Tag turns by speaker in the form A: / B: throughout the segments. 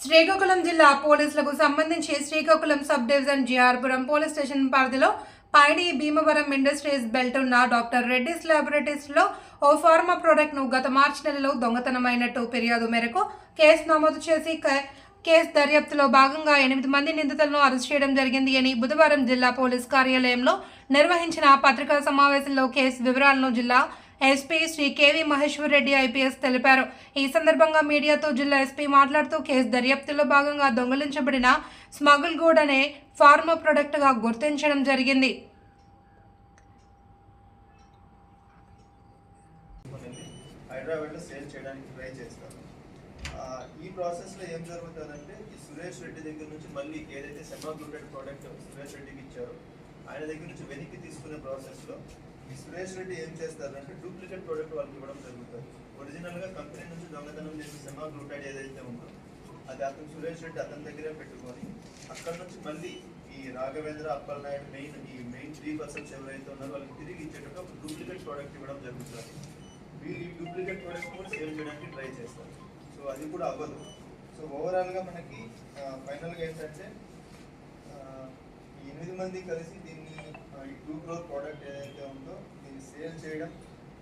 A: శ్రీకాకుళం జిల్లా పోలీసులకు సంబంధించి Srikakulam sub division GR Puram police station పరిధిలో పైడి భీమవరం ఇండస్ట్రీస్ బెల్ట్ ఉన్న డాక్టర్ రెడ్డిస్ ల్యాబొరేటరీస్లో ఓ ఫార్మా ప్రోడక్ట్ను గత మార్చి నెలలో దొంగతనమైనట్టు ఫిర్యాదు మేరకు కేసు నమోదు చేసి కేసు దర్యాప్తులో భాగంగా ఎనిమిది మంది నిందితులను అరెస్ట్ చేయడం జరిగింది అని బుధవారం జిల్లా పోలీస్ కార్యాలయంలో నిర్వహించిన పత్రికా సమావేశంలో కేసు వివరాలను జిల్లా SP Shri KV Maheshwar Reddy IPS తెలిపారు. ఈ సందర్భంగా మీడియాతో జిల్లా ఎస్పీ మాట్లాడుతూ కేసు దర్యాప్తులో భాగంగా దొంగిలించబడిన స్మగుల్ గూడ్ అనే ఫార్మా ప్రొడక్ట్గా గుర్తించడం జరిగింది.
B: హైదరాబాద్లో సేల్ చేయడానికి ట్రై చేస్తారు. ఈ ప్రాసెస్లో ఏం జరుగుతుందంటే ఈ సురేష్ రెడ్డి దగ్గర నుంచి మళ్ళీ ఏదైతే సెమాగ్లూటెడ్ ప్రోడక్ట్ సురేష్ రెడ్డికి ఇచ్చారో ఆయన దగ్గర నుంచి వెనక్కి తీసుకునే ప్రాసెస్లో ఈ సురేష్ రెడ్డి ఏం చేస్తారంటే డూప్లికేట్ ప్రోడక్ట్ వాళ్ళకి ఇవ్వడం జరుగుతుంది. ఒరిజినల్గా కంపెనీ నుంచి దొంగతనం చేసిన సెమా గ్లూటైడ్ ఏదైతే ఉందో అది అతను సురేష్ రెడ్డి అతని దగ్గరే పెట్టుకొని అక్కడ నుంచి మళ్ళీ ఈ రాఘవేంద్ర అప్పల్ నాయుడు మెయిన్ ఈ మెయిన్ త్రీ పర్సన్స్ ఎవరైతే ఉన్నారో వాళ్ళకి తిరిగి ఇచ్చేటప్పుడు ఒక డూప్లికేట్ ప్రోడక్ట్ ఇవ్వడం జరుగుతుంది. వీళ్ళు ఈ డూప్లికేట్ ప్రోడక్ట్ కూడా సేల్ చేయడానికి ట్రై చేస్తారు. సో అది కూడా అవ్వదు. సో ఓవరాల్గా మనకి ఫైనల్గా ఏంటంటే ఎనిమిది మంది కలిసి దీన్ని ఈ టూ గ్రోత్ ప్రోడక్ట్ ఏదైతే ఉందో దీన్ని సేల్ చేయడం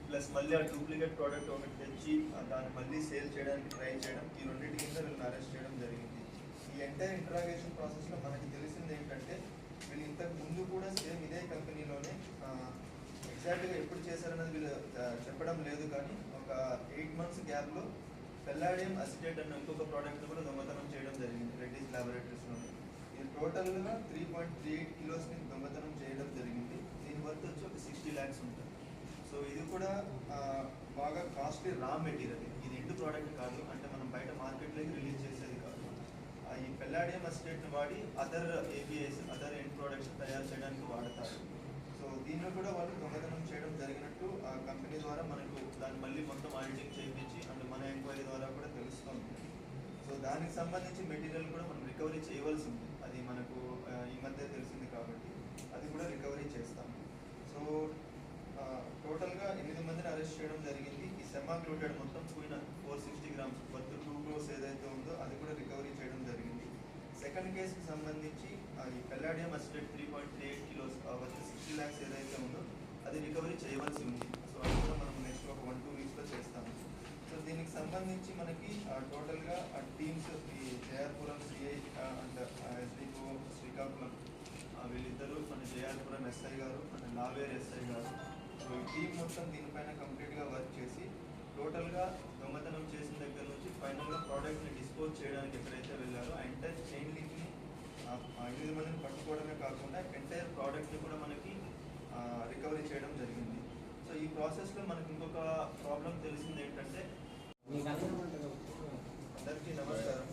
B: ప్లస్ మళ్ళీ ఆ డూప్లికేట్ ప్రోడక్ట్ ఒకటి తెచ్చి దాన్ని మళ్ళీ సేల్ చేయడానికి ట్రై చేయడం ఈ రెండింటి కింద వీళ్ళని అరెస్ట్ చేయడం జరిగింది. ఈ ఎంటైర్ ఇంటరాగేషన్ ప్రాసెస్లో మనకి తెలిసింది ఏంటంటే వీళ్ళు ఇంతకు ముందు కూడా సేమ్ ఇదే కంపెనీలోనే ఎగ్జాక్ట్గా ఎప్పుడు చేశారన్నది వీళ్ళు చెప్పడం లేదు కానీ ఒక ఎయిట్ మంత్స్ గ్యాప్లో పెల్లాడియం అసిటేట్ అన్న ఇంకొక ప్రోడక్ట్ కూడా దొంగతనం చేయడం జరిగింది రెడ్డిస్ ల్యాబొరేటరీస్లోనే టోటల్గా త్రీ పాయింట్ త్రీ ఎయిట్ కిలోస్ని దొంగతనం చేయడం జరిగింది. దీని వర్త్ వచ్చి ఒక సిక్స్టీ ల్యాక్స్ ఉంటుంది. సో ఇది కూడా బాగా కాస్ట్లీ రా మెటీరియల్ ఇది. ఎండ్ ప్రోడక్ట్ కాదు. అంటే మనం బయట మార్కెట్లోకి రిలీజ్ చేసేది కాదు. ఆ, ఈ పెల్లాడియం అసిటేట్ని వాడి other ABS other end products తయారు చేయడానికి వాడతారు. సో దీనిలో కూడా వాళ్ళు దొంగతనం చేయడం జరిగినట్టు ఆ కంపెనీ ద్వారా మనకు దాన్ని మళ్ళీ మొత్తం ఆడిటింగ్ చేయించి అండ్ మన ఎంక్వైరీ ద్వారా కూడా తెలుస్తుంది. సో దానికి సంబంధించి మెటీరియల్ కూడా మనం రికవరీ చేయవలసి ఉంది. మనకు ఈ మధ్య తెలిసింది కాబట్టి అది కూడా రికవరీ చేస్తాం సో టోటల్గా ఎనిమిది మందిని అరెస్ట్ చేయడం జరిగింది. ఈ సెమాగ్లూటెడ్ మొత్తం పోయిన four sixty grams worth two crores ఏదైతే ఉందో అది కూడా రికవరీ చేయడం జరిగింది. సెకండ్ కేసుకి సంబంధించి ఈ palladium acetate three point three eight kilos వచ్చి సిక్స్టీ ల్యాక్స్ ఏదైతే ఉందో అది రికవరీ చేయవలసి ఉంది. సో అది కూడా మనం నెక్స్ట్ ఒక వన్ టూ వీక్స్లో చేస్తాము. సో దీనికి సంబంధించి మనకి టోటల్గా టీమ్స్ ఈ Jayarpuram CI and SDO Srikakulam. వీళ్ళిద్దరూ మన జయార్పురం ఎస్ఐ గారు అండ్ నావేర్ ఎస్ఐ గారు. సో ఈ టీం మొత్తం దీనిపైన కంప్లీట్గా వర్క్ చేసి టోటల్గా దొంగతనం చేసిన దగ్గర నుంచి ఫైనల్గా ప్రోడక్ట్ని డిస్పోజ్ చేయడానికి ఎక్కడైతే వెళ్ళారో ఆ ఎంటైర్ చైన్ లింక్ని ఎనిమిది మందిని పట్టుకోవడమే కాకుండా ఎంటైర్ ప్రోడక్ట్ని కూడా మనకి రికవరీ చేయడం జరిగింది. సో ఈ ప్రాసెస్లో మనకి ఇంకొక ప్రాబ్లం తెలిసింది ఏంటంటే అందరికీ నమస్కారం.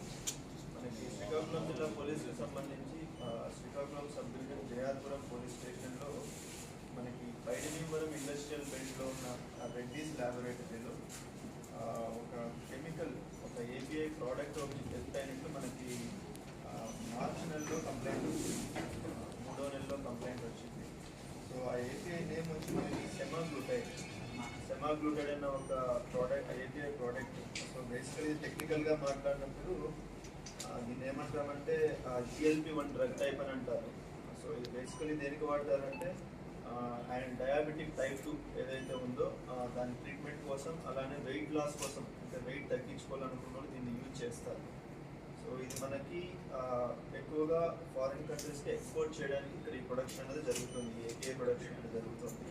B: మనకి శ్రీకాకుళం జిల్లా పోలీసుకు సంబంధించి Srikakulam sub division Jayapuram police స్టేషన్లో మనకి బైడనీపురం ఇండస్ట్రియల్ బెల్ట్లో ఉన్న రెడ్డీస్ ల్యాబొరేటరీలో ఒక కెమికల్ ఒక ఏపీఐ ప్రోడక్ట్ ఒకటి డెత్ అయినట్లు మనకి మార్చ్ నెలలో కంప్లైంట్ వచ్చింది. మూడో నెలలో కంప్లైంట్ వచ్చింది. సో ఆ ఏపీఐ నేమ్ వచ్చి మనకి సెమాగ్లూటైడ్ సెమాగ్లూటెడ్ అన్న ఒక product API product. So basically టెక్నికల్గా మాట్లాడినప్పుడు దీన్ని ఏమంటామంటే జిఎల్పి వన్ డ్రగ్ టైప్ అని అంటారు. సో ఇది బేసికలీ దేనికి వాడతారంటే అండ్ డయాబెటిక్ టైప్ టూ ఏదైతే ఉందో దాని ట్రీట్మెంట్ కోసం అలానే వెయిట్ లాస్ కోసం అంటే వెయిట్ తగ్గించుకోవాలనుకున్న వాళ్ళు దీన్ని యూజ్ చేస్తారు. సో ఇది మనకి ఎక్కువగా ఫారిన్ కంట్రీస్కి ఎక్స్పోర్ట్ చేయడానికి ఇక్కడ ఈ ప్రొడక్షన్ అనేది జరుగుతుంది ఏపీఐ ప్రొడక్షన్ అనేది జరుగుతుంది.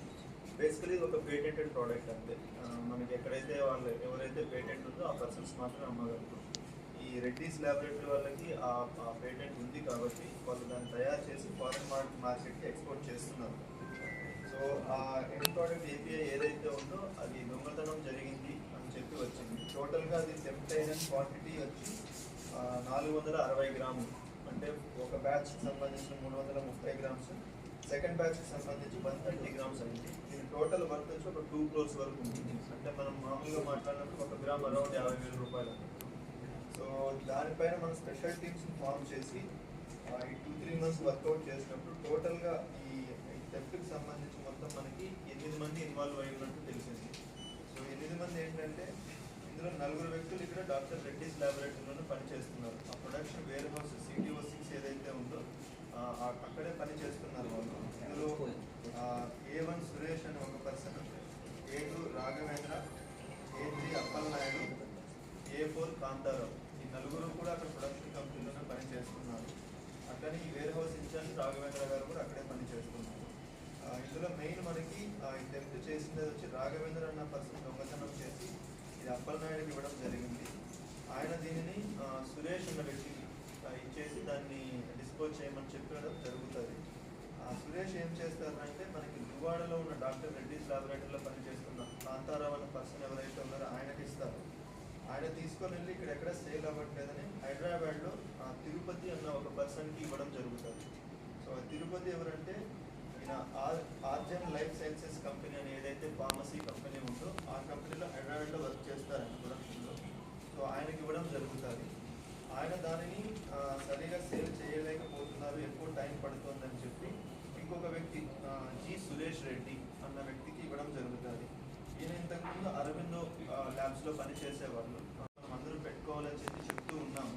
B: బేసికలీ ఇది ఒక పేటెంటెడ్ ప్రోడక్ట్ అంతే. మనకి ఎక్కడైతే వాళ్ళు ఎవరైతే పేటెంట్ ఉందో ఆ పర్సన్స్ మాత్రమే అమ్మగలుగుతారు. ఈ రెడ్డీస్ ల్యాబొరేటరీ వాళ్ళకి ఆ పేటెంట్ ఉంది కాబట్టి వాళ్ళు దాన్ని తయారు చేసి ఫారిన్ మార్కెట్కి ఎక్స్పోర్ట్ చేస్తున్నారు. సో ఆ ఎండ్ ప్రోడక్ట్ ఏపీఐ ఏదైతే ఉందో అది దొంగతనం జరిగింది అని చెప్పి వచ్చింది. టోటల్గా అది థెఫ్ట్ అయిన క్వాంటిటీ వచ్చి నాలుగు వందల అరవై గ్రాములు. అంటే ఒక బ్యాచ్కి సంబంధించిన మూడు వందల ముప్పై గ్రామ్స్. సెకండ్ బ్యాచ్కి సంబంధించి వన్ థర్టీ గ్రామ్స్ అయింది దీని టోటల్ వర్త్ వచ్చి ఒక టూ క్రోర్స్ వరకు ఉంటుంది. అంటే మనం మామూలుగా మాట్లాడినప్పుడు ఒక గ్రామ్ అరౌండ్ యాభై వేల రూపాయలు. సో దానిపైన మనం స్పెషల్ టీమ్స్ ఫామ్ చేసి ఈ టూ త్రీ మంత్స్ వర్కౌట్ చేసినప్పుడు టోటల్గా ఈ థెఫ్ట్కి సంబంధించి మొత్తం మనకి ఎనిమిది మంది ఇన్వాల్వ్ అయి ఉన్నట్టు తెలిసింది. సో ఎనిమిది మంది ఏంటంటే ఇందులో నలుగురు వ్యక్తులు ఇక్కడ డాక్టర్ రెడ్డిస్ ల్యాబొరేటరీలోనే పనిచేస్తున్నారు. అప్పుడు ఆ- అక్కడే పని చేస్తున్నారు వాళ్ళు. ఇందులో ఏ వన్ సురేష్ అని ఒక person A two Raghavendra A three Appal Naidu A four Kantharao. ఈ నలుగురు కూడా అక్కడ ప్రొడక్షన్ కంపెనీలోనే పని చేస్తున్నారు. అట్లనే ఈ వేర్ హౌస్ ఇన్ఛార్జ్ రాఘవేంద్ర గారు కూడా అక్కడే పని చేస్తున్నారు. ఇందులో మెయిన్ మనకి ఆ, టెంప్ట్ చేసింది వచ్చి రాఘవేంద్ర అన్న పర్సన్ దొంగతనం చేసి ఇది అప్పల్ నాయుడుకి ఇవ్వడం జరిగింది. ఆయన దీనిని సురేష్ అన్న వ్యక్తికి ఇచ్చేసి దాన్ని డిస్పోజ్ చేయమని చెప్పడం జరుగుతుంది. ఆ, సురేష్ ఏం చేస్తారంటే మనకి దువాడలో ఉన్న డాక్టర్ రెడ్డిస్ లాబొరేటరీలో పనిచేస్తున్న కాంతారావు అన్న పర్సన్ ఎవరైతే ఉన్నారో ఆయనకి ఇస్తారు. ఆయన తీసుకొని వెళ్ళి ఇక్కడ ఎక్కడ సేల్ అవ్వట్లేదని హైదరాబాద్లో ఆ, తిరుపతి అన్న ఒక పర్సన్కి ఇవ్వడం జరుగుతుంది. సో ఆ తిరుపతి ఎవరంటే ఈయన R Arjan life sciences company అని ఏదైతే ఫార్మసీ కంపెనీ ఉందో ఆ కంపెనీలో హైదరాబాద్లో వర్క్ చేస్తారు ఆయన ప్రొడక్షన్లో. సో ఆయనకి ఇవ్వడం జరుగుతుంది. ఆయన దానిని సరిగా సేల్ పడుతుందని చెప్పి ఇంకొక వ్యక్తి జి సురేష్ రెడ్డి అన్న వ్యక్తికి ఇవ్వడం జరుగుతుంది. ఈయన ఇంతకుముందు అరవిందో ల్యాబ్స్లో పనిచేసేవాళ్ళు. మనం అందరూ పెట్టుకోవాలని చెప్పి చెప్తూ ఉన్నాము.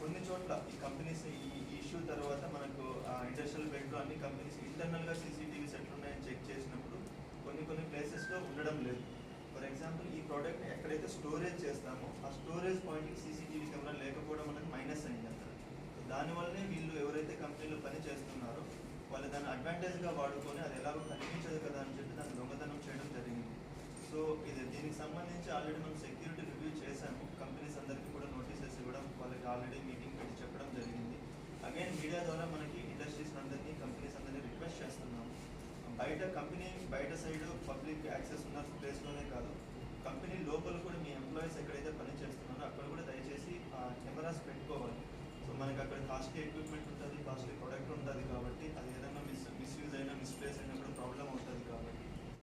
B: కొన్ని చోట్ల ఈ కంపెనీస్ ఈ ఇష్యూ తర్వాత మనకు ఇండస్ట్రియల్ బెడ్లో అన్ని కంపెనీస్ ఇంటర్నల్గా సీసీటీవీస్ ఎట్లున్నాయని చెక్ చేసినప్పుడు కొన్ని కొన్ని ప్లేసెస్లో ఉండడం లేదు. ఫర్ ఎగ్జాంపుల్ ఈ ప్రోడక్ట్ ఎక్కడైతే స్టోరేజ్ చేస్తామో ఆ స్టోరేజ్ పాయింట్కి సీసీటీవీ కెమెరా లేకపోవడం అనేది మైనస్ అయింది అక్కడ దానివల్లనే వీళ్ళు ఎవరైతే కంపెనీలు పని చేస్తున్నారు. వాళ్ళు దాన్ని అడ్వాంటేజ్గా వాడుకొని అది ఎలాగో కనిపించదు కదా అని చెప్పి దాన్ని దొంగతనం చేయడం జరిగింది. సో ఇది దీనికి సంబంధించి ఆల్రెడీ మనం సెక్యూరిటీ